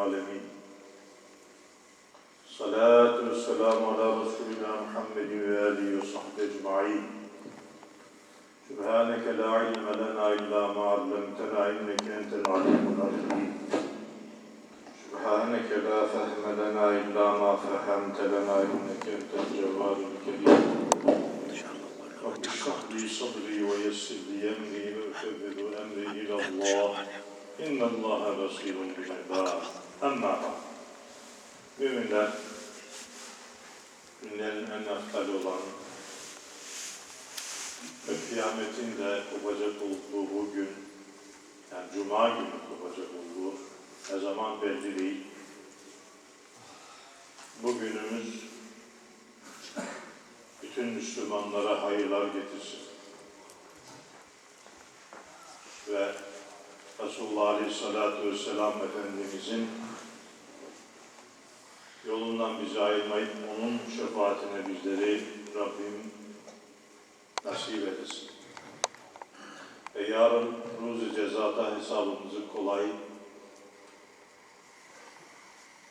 العالمين. صلاة والسلام على رسولنا محمد وآله وصحبه أجمعين. سبحانك لا علم لنا إلا ما علمتنا إنك أنت العليم الحكيم. سبحانك لا فهم لنا إلا ما فهمت لنا إنك أنت الجواد الكريم. رب اشرح لي صدري ويسر لي أمري وأفوض أمري إلى الله. إن الله بصير بالعباد. Amma müminler günlerin en aftali olan ve kıyametin de kopacak olduğu gün yani cuma günü kopacak olduğu ne zaman belli değil. Bugünümüz bütün Müslümanlara hayırlar getirsin. Ve Resulullah Aleyhisselatü Vesselam Efendimizin yolundan bizi ayırmayıp onun şefaatine bizleri Rabbim nasip etsin. Ve yarın ruzi cezada hesabımızı kolay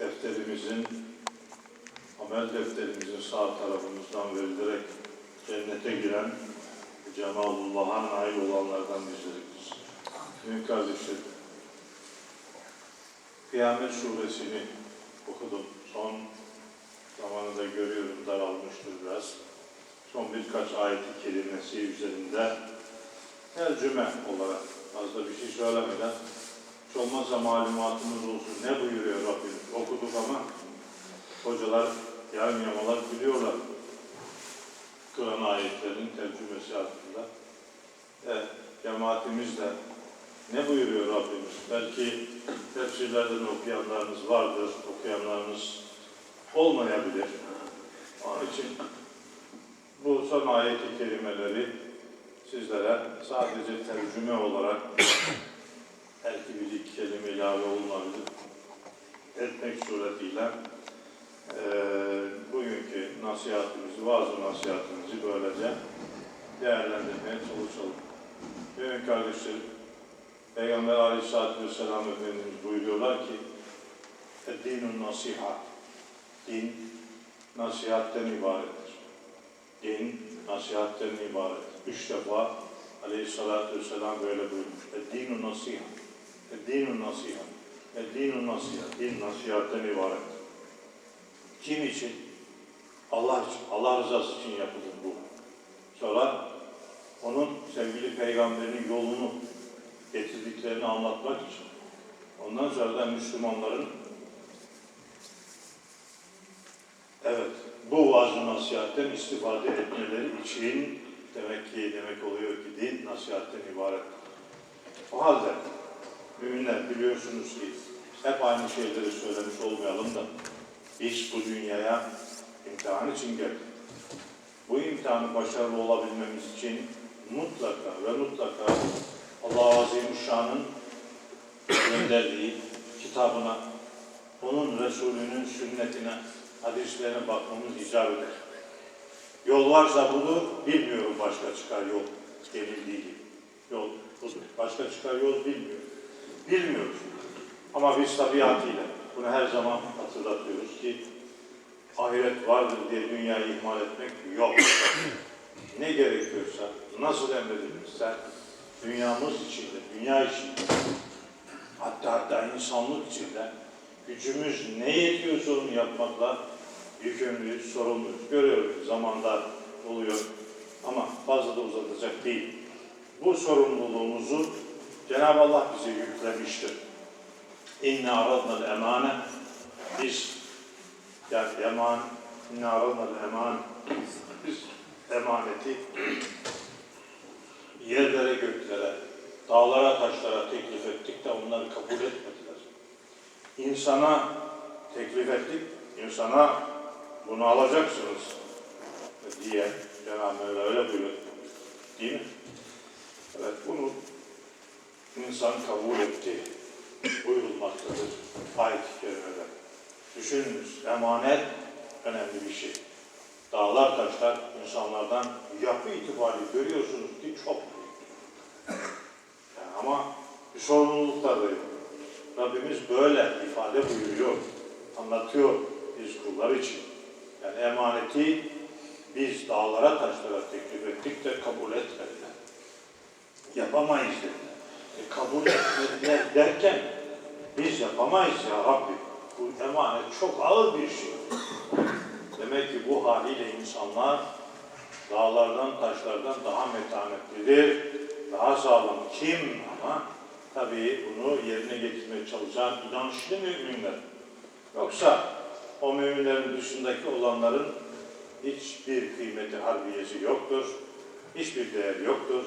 defterimizin amel defterimizin sağ tarafımızdan verilerek cennete giren Cemalullah'a nail olanlardan bizleri kılsın. Mühim kardeşlerim, Kıyamet suresini okudum. Son zamanında görüyorum daralmıştır biraz. Son birkaç ayet-i kerimesi üzerinde tercüme olarak fazla bir şey söylemeden hiç olmazsa malumatımız olsun. Ne buyuruyor Rabbimiz? Okuduk ama hocalar, yarım yamalar biliyorlar. Kur'an ayetlerinin tercümesi hakkında. E, cemaatimiz de ne buyuruyor Rabbimiz? Belki tefsirlerden okuyanlarınız vardır, okuyanlarınız olmayabilir. Onun için bu son ayet-i kerimeleri sizlere sadece tercüme olarak belki bir iki kelime ilave olunabilir etmek suretiyle eee bugünkü nasihatimizi, bazı nasihatimizi böylece değerlendirmeye çalışalım. Benim kardeşlerim, Peygamber Aleyhisselatü Vesselam Efendimiz buyuruyorlar ki Dinun nasihat. Din nasihatten ibarettir. Din nasihatten ibaret. Üç defa Aleyhisselatü Vesselam böyle buyurmuş. Dinun nasihat. Dinun nasihat. Dinun nasihat. Din nasihatten ibaret. Kim için? Allah için. Allah rızası için yapılır bu. Sonra onun sevgili peygamberin yolunu getirdiklerini anlatmak için. Ondan sonra da Müslümanların evet bu vaaz nasihatten istifade etmeleri için demek ki demek oluyor ki din nasihatten ibaret. O halde müminler biliyorsunuz ki hep aynı şeyleri söylemiş olmayalım da biz bu dünyaya imtihan için geldik. Bu imtihanı başarılı olabilmemiz için mutlaka ve mutlaka Allah-u Azimüşşan'ın gönderdiği kitabına, onun Resulünün sünnetine, hadislerine bakmamız icap eder. Yol varsa budur, bilmiyorum başka çıkar yol denildiği gibi. Yol. Başka çıkar yol bilmiyorum. Bilmiyoruz. Ama biz tabiatıyla bunu her zaman hatırlatıyoruz ki ahiret vardır diye dünyayı ihmal etmek yok. ne gerekiyorsa, nasıl emredilmişse dünyamız içinde, dünya içinde, hatta hatta insanlık içinde gücümüz ne yetiyorsa onu yapmakla yükümlüyüz, sorumluyuz. Görüyoruz zamanda oluyor ama fazla da uzatacak değil. Bu sorumluluğumuzu Cenab-ı Allah bize yüklemiştir. İnne aradnal emane biz yani eman inne aradnal eman biz emaneti yerlere göklere dağlara taşlara teklif ettik de onları kabul etmediler. İnsana teklif ettik, insana bunu alacaksınız diye Cenab-ı Mevla öyle buyuruyor. Değil mi? Evet bunu insan kabul etti buyurulmaktadır ayet-i kerimede. Düşününüz, emanet önemli bir şey. Dağlar taşlar insanlardan yapı itibariyle görüyorsunuz ki çok büyük. Yani ama bir sorumluluklar da yok. Rabbimiz böyle ifade buyuruyor, anlatıyor biz kullar için. Yani emaneti biz dağlara taşlara teklif ettik de kabul etmediler. Yapamayız dediler. E, kabul etmediler derken biz yapamayız ya Rabbi. Bu emanet çok ağır bir şey. Demek ki bu haliyle insanlar dağlardan, taşlardan daha metanetlidir, daha sağlam. Kim ama tabii bunu yerine getirmeye çalışan inançlı müminler. Yoksa o müminlerin dışındaki olanların hiçbir kıymeti harbiyesi yoktur. Hiçbir değeri yoktur.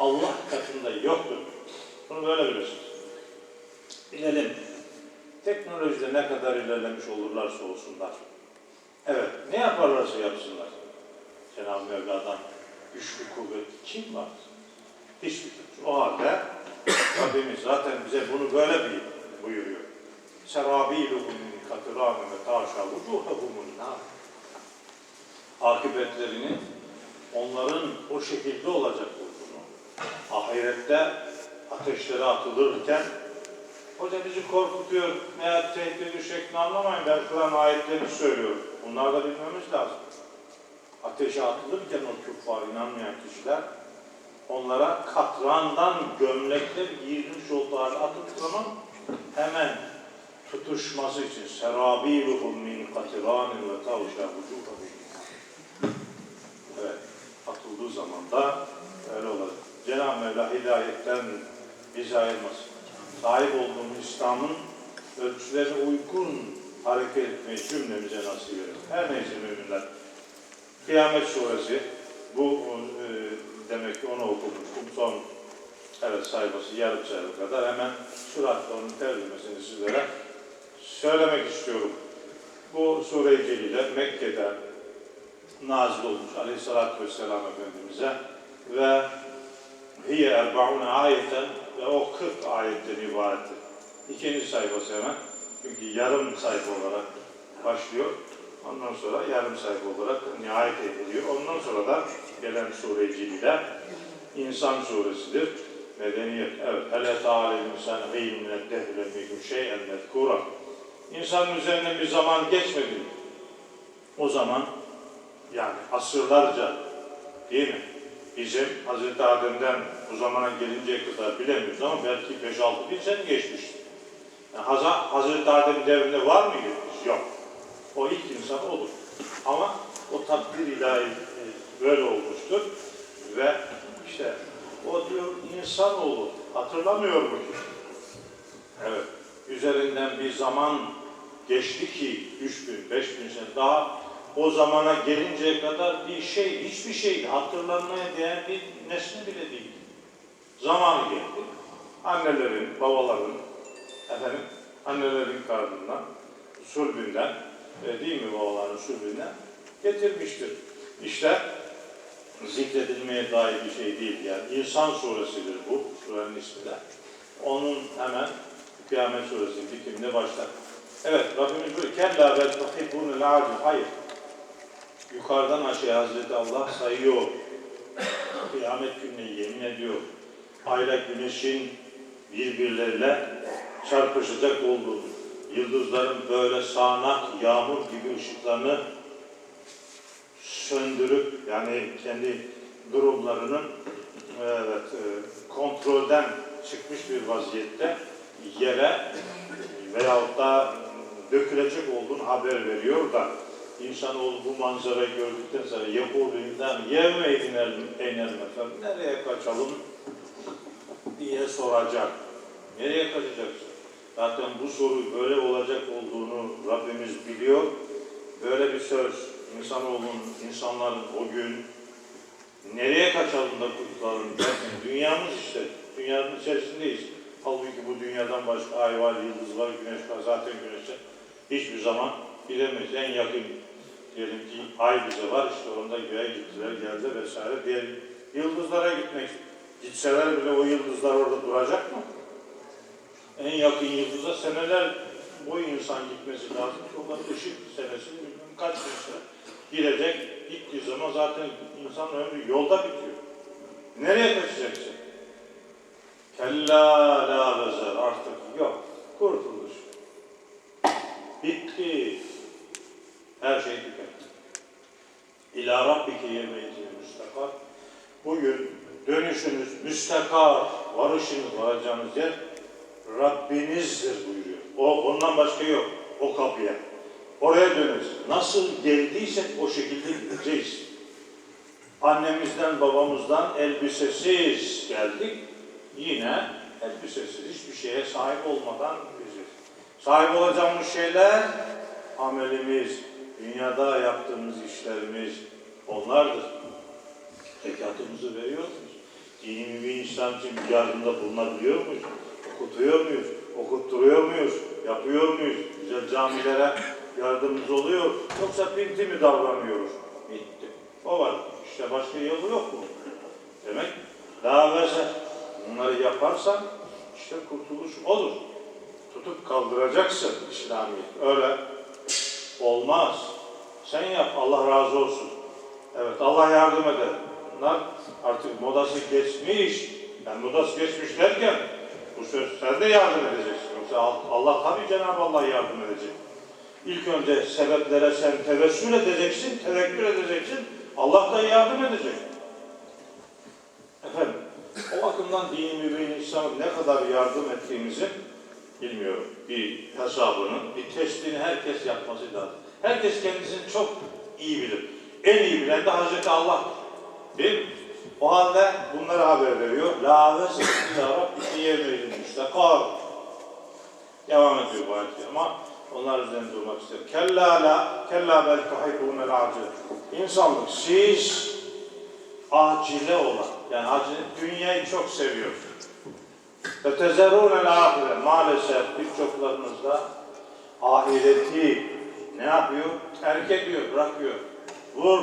Allah katında yoktur. Bunu böyle bilirsiniz. Bilelim. Teknolojide ne kadar ilerlemiş olurlarsa olsunlar. Evet, ne yaparlarsa yapsınlar. Cenab-ı Mevla'dan güçlü kuvvet kim var? Hiçbir. O halde Rabbimiz zaten bize bunu böyle bir buyuruyor. Serabiluhum min katiramin ve taşa vucuhahumun nar. Akıbetlerinin onların o şekilde olacak olduğunu, ahirette ateşlere atılırken Hoca bizi korkutuyor. Meğer tehdit şeklini anlamayın. Ben Kur'an ayetlerini söylüyorum. Bunları da bilmemiz lazım. Ateşe atılırken o küffar inanmayan kişiler onlara katrandan gömlekle giyilmiş olduğu halde hemen tutuşması için serabiluhum min katiranin ve tavşa vucuha Evet, atıldığı zaman da öyle olur. Cenab-ı Mevla hidayetten bizi ayırmasın. Sahip olduğumuz İslam'ın ölçülerine uygun hareket etmeyi cümlemize nasip eder. Her neyse müminler. Kıyamet suresi bu e, demek ki onu okumuştum. Son evet sayfası yarım sayfa kadar hemen süratle onun tercümesini sizlere söylemek istiyorum. Bu sure-i celile Mekke'de nazil olmuş aleyhissalatü vesselam Efendimiz'e ve hiye erbaune ayeten ve o 40 ayetten ibarettir. İkinci sayfası hemen. Çünkü yarım sayfa olarak başlıyor. Ondan sonra yarım sayfa olarak nihayet ediliyor. Ondan sonra da gelen sure-i celile İnsan suresidir. Medeniyet. Evet. Hele ta'alel insan gîn mined dehre mihü şey'en mezkura. İnsanın üzerine bir zaman geçmedi. O zaman yani asırlarca değil mi? Bizim Hazreti Adem'den bu zamana gelinceye kadar bilemiyoruz ama belki 5-6 bin sene geçmiştir. Yani Haz- Hazreti Adem devrinde var mıydı? Yok. O ilk insan olur. Ama o takdir ilahi e, böyle olmuştur. Ve işte o diyor insanoğlu hatırlamıyor mu ki? Evet. Üzerinden bir zaman geçti ki 3 bin, 5 bin sene daha o zamana gelinceye kadar bir şey, hiçbir şey hatırlanmaya değer bir nesne bile değil. Zamanı geldi. Annelerin, babaların, efendim, annelerin karnından, sulbünden, e, değil mi babaların sulbünden getirmiştir. İşte zikredilmeye dair bir şey değil yani. İnsan suresidir bu, surenin ismi de. Onun hemen Kıyamet suresinin bitiminde başlar. Evet, Rabbimiz buyuruyor. Kella vel tuhibbunul acil. Hayır. Yukarıdan aşağıya Hazreti Allah sayıyor. Kıyamet gününe yemin ediyor. Ayla güneşin birbirleriyle çarpışacak olduğunu, yıldızların böyle sağanak, yağmur gibi ışıklarını söndürüp yani kendi durumlarının evet, e, kontrolden çıkmış bir vaziyette yere veyahut da dökülecek olduğunu haber veriyor da insanoğlu bu manzarayı gördükten sonra yapulu insan yevme eynel efendim nereye kaçalım diye soracak. Nereye kaçacaksın? Zaten bu soru böyle olacak olduğunu Rabbimiz biliyor. Böyle bir söz insanoğlunun, insanların o gün nereye kaçalım da kurtulalım derken dünyamız işte, dünyanın içerisindeyiz. Halbuki bu dünyadan başka ay var, yıldız var, güneş var. Zaten güneşe hiçbir zaman bilemeyiz. En yakın diyelim ki ay bize var, işte onda göğe gittiler, geldi vesaire. Diğer yıldızlara gitmek, gitseler bile o yıldızlar orada duracak mı? En yakın yıldıza seneler boyu insan gitmesi lazım. Onların ışık senesi bilmem kaç sene gidecek. Gittiği zaman zaten insan ömrü yolda bitiyor. Nereye kaçacaksın? Kella la vezer artık yok. kurtuluş. Bitti. Her şey tükendi. İlâ rabbike yevmeyci müstakar. Bugün dönüşünüz müstakar, varışınız, varacağınız yer Rabbinizdir buyuruyor. O, ondan başka yok. O kapıya. Oraya döneceğiz. Nasıl geldiysek o şekilde gideceğiz. Annemizden, babamızdan elbisesiz geldik. Yine elbisesiz, hiçbir şeye sahip olmadan gideceğiz. Sahip olacağımız şeyler amelimiz, dünyada yaptığımız işlerimiz onlardır. Zekatımızı veriyor muyuz? Dini bir İslam için yardımda bulunabiliyor muyuz? Okutuyor muyuz? Okutturuyor muyuz? Yapıyor muyuz? Güzel camilere yardımımız oluyor. Yoksa pinti mi davranıyoruz? Bitti. O var. İşte başka yolu yok mu? Demek daha verse bunları yaparsan işte kurtuluş olur. Tutup kaldıracaksın İslamiyet. Öyle olmaz. Sen yap Allah razı olsun. Evet Allah yardım eder. Bunlar artık modası geçmiş. Yani modası geçmiş derken bu söz sen de yardım edeceksin. Yoksa Allah tabii Cenab-ı Allah yardım edecek. İlk önce sebeplere sen tevessül edeceksin, tevekkül edeceksin. Allah da yardım edecek. Efendim, o bakımdan dini mübin İslam'a ne kadar yardım ettiğimizi bilmiyorum. Bir hesabını, bir testini herkes yapması lazım. Herkes kendisini çok iyi bilir. En iyi bilen de Hazreti Allah. Değil mi? O halde bunları haber veriyor. La ve ya Rabbi yemeyin müstakar. Devam ediyor bu ayet. Ama onlar üzerinde durmak istiyor. Kella la, kella bel tuhibbûnel acil. İnsanlık siz acile olan, yani acile, dünyayı çok seviyor. Ve tezerûnel ahire. Maalesef birçoklarınızda ahireti ne yapıyor? Terk ediyor, bırakıyor. Vur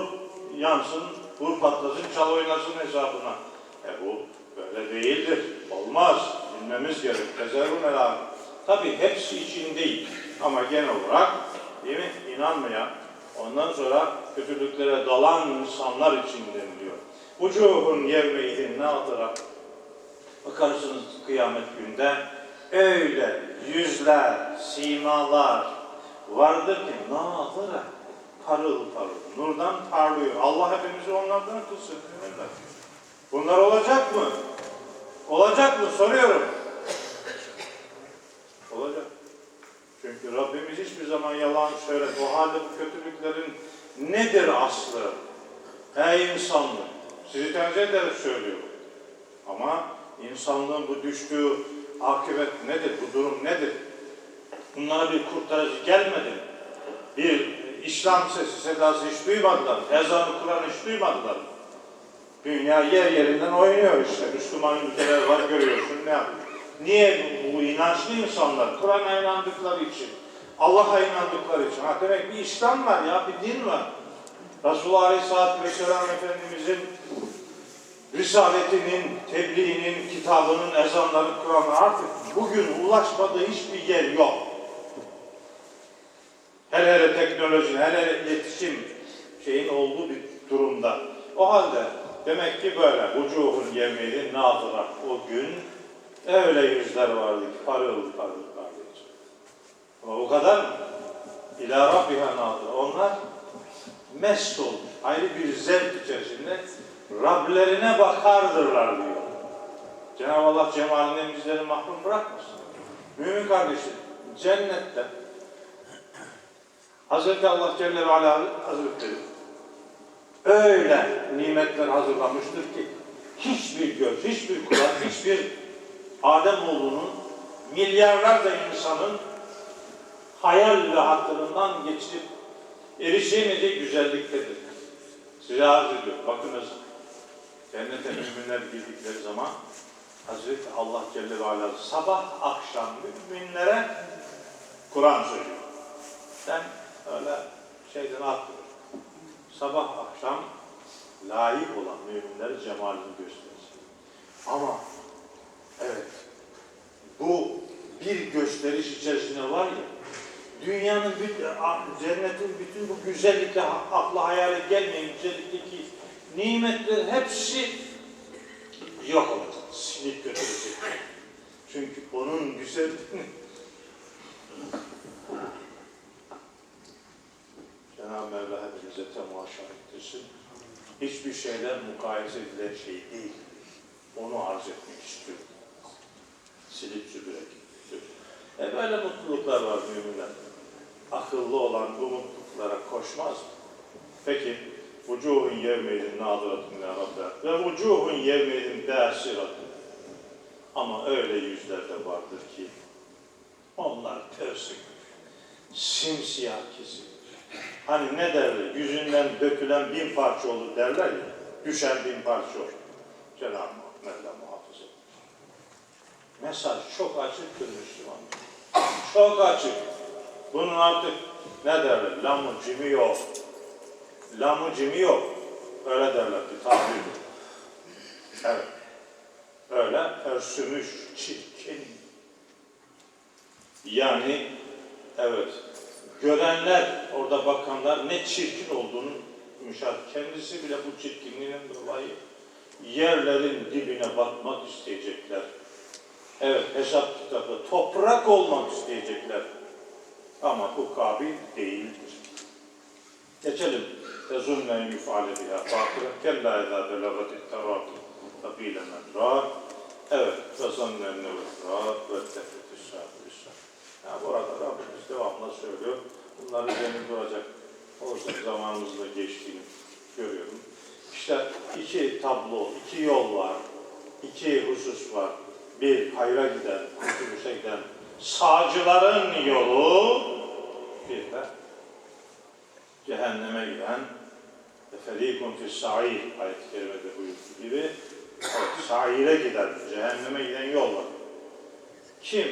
yansın, vur patlasın, çal oynasın hesabına. E bu böyle değildir. Olmaz. Bilmemiz gerek. Tezerûnel ahire. Tabi hepsi için değil. Ama genel olarak değil mi? İnanmayan, ondan sonra kötülüklere dalan insanlar için deniliyor. Ucuhun yevmeydin natıra. Bakarsınız kıyamet günde öyle yüzler, simalar vardır ki natıra parıl parıl. Nurdan parlıyor. Allah hepimizi onlardan kılsın. müminler. Bunlar olacak mı? Olacak mı? Soruyorum. Olacak. Çünkü Rabbimiz hiçbir zaman yalan söyler. O halde bu kötülüklerin nedir aslı? Ey insanlık! Sizi tenzih ederek söylüyorum. Ama insanlığın bu düştüğü akıbet nedir? Bu durum nedir? Bunlara bir kurtarıcı gelmedi. Bir İslam sesi sedası hiç duymadılar. Ezanı Kur'an hiç duymadılar. Dünya yer yerinden oynuyor işte. Müslüman ülkeler var görüyorsun ne yapıyor? Niye bu, inançlı insanlar? Kur'an'a inandıkları için, Allah'a inandıkları için. Ha demek bir İslam var ya, bir din var. Resulullah Aleyhisselatü Vesselam Efendimizin Risaletinin, tebliğinin, kitabının, ezanların, Kur'an'ın artık bugün ulaşmadığı hiçbir yer yok. Hele hele teknoloji, hele hele iletişim şeyin olduğu bir durumda. O halde demek ki böyle. Vucuhun yemeği nadıra. O gün öyle yüzler vardı ki parıl parıl parlayacak. Ama bu kadar mı? İlâ Rabbiha nadıra. Onlar mest olmuş. Ayrı bir zevk içerisinde Rablerine bakardırlar diyor. Cenab-ı Allah cemalinden bizleri mahrum bırakmasın. Mümin kardeşim, cennette Hazreti Allah Celle ve Ala Hazretleri öyle nimetler hazırlamıştır ki hiçbir göz, hiçbir kulak, hiçbir Ademoğlunun milyarlarca insanın hayal ve hatırından geçirip erişemeyecek güzelliktedir. Size arz ediyor. Bakınız cennete müminler girdikleri zaman Hazreti Allah Celle ve Ala sabah akşam müminlere Kur'an söylüyor. Ben öyle şeyden atmıyorum. Sabah akşam layık olan müminlere cemalini göstersin. Ama evet bu bir gösteriş içerisinde var ya dünyanın bütün, cennetin bütün bu güzellikle akla hayale gelmeyen güzellikteki nimetlerin hepsi yok olacak. Silip götürecek. Çünkü onun güzelliğini Cenab-ı Mevla hepimize temaşa ettirsin. Hiçbir şeyden mukayese edilen şey değil. Onu arz etmek istiyorum. Silip süpürerek. E böyle mutluluklar var müminler. Akıllı olan bu mutluluklara koşmaz mı? Peki, vucuhun yevmeydin nadiratun ya Rabbi ve vucuhun yevmeydin dâsiratun. Ama öyle yüzler de vardır ki onlar pörsük, simsiyah kesin. Hani ne derler, yüzünden dökülen bin parça olur derler ya, düşen bin parça olur. Cenab-ı Mevla muhafaza. Mesaj çok açıktır Müslüman. Çok açık. Bunun artık ne derler, lamı cimi yok. Lamı cimi yok. Öyle derler bir tabir. Evet. Öyle örsümüş, çirkin. Yani evet görenler, orada bakanlar ne çirkin olduğunu müşahede. Kendisi bile bu çirkinliğinden dolayı yerlerin dibine batmak isteyecekler. Evet, hesap kitabı, toprak olmak isteyecekler. Ama bu kabil değildir. Geçelim. Tezunne yufale biha fakire kella izâ belagat ittarâki kabîle medrâr. Evet, tezunne nevefrâk ve tefetü. Ya bu arada Rabbimiz devamlı söylüyor. Bunlar üzerine duracak. Olsun zamanımızda geçtiğini görüyorum. İşte iki tablo, iki yol var. iki husus var. Bir, hayra giden, kurtuluşa giden sağcıların yolu. Bir de cehenneme giden ferikun fis sa'ir ayet-i kerimede buyurduğu gibi evet, sa'ire giden, cehenneme giden yol var. Kim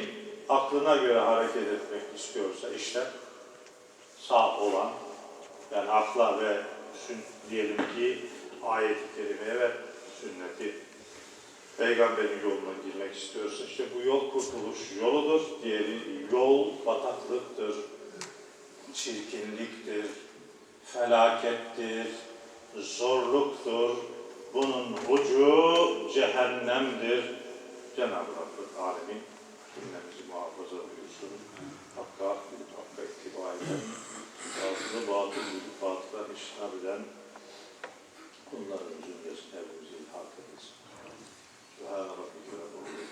aklına göre hareket etmek istiyorsa işte sağ olan yani akla ve sün, diyelim ki ayet-i kerimeye ve sünneti peygamberin yoluna girmek istiyorsa işte bu yol kurtuluş yoludur. Diğeri yol bataklıktır, çirkinliktir, felakettir, zorluktur. Bunun ucu cehennemdir. Cenab-ı Rabbül Alemin cümlemizi muhafaza buyursun. Hakka hak bilip hakka ittiba eden, batılı batıl bilip batıla işinabilen kulların cümlesini evimize ilhak edilsin. Sübhane Rabbike ve Rabbike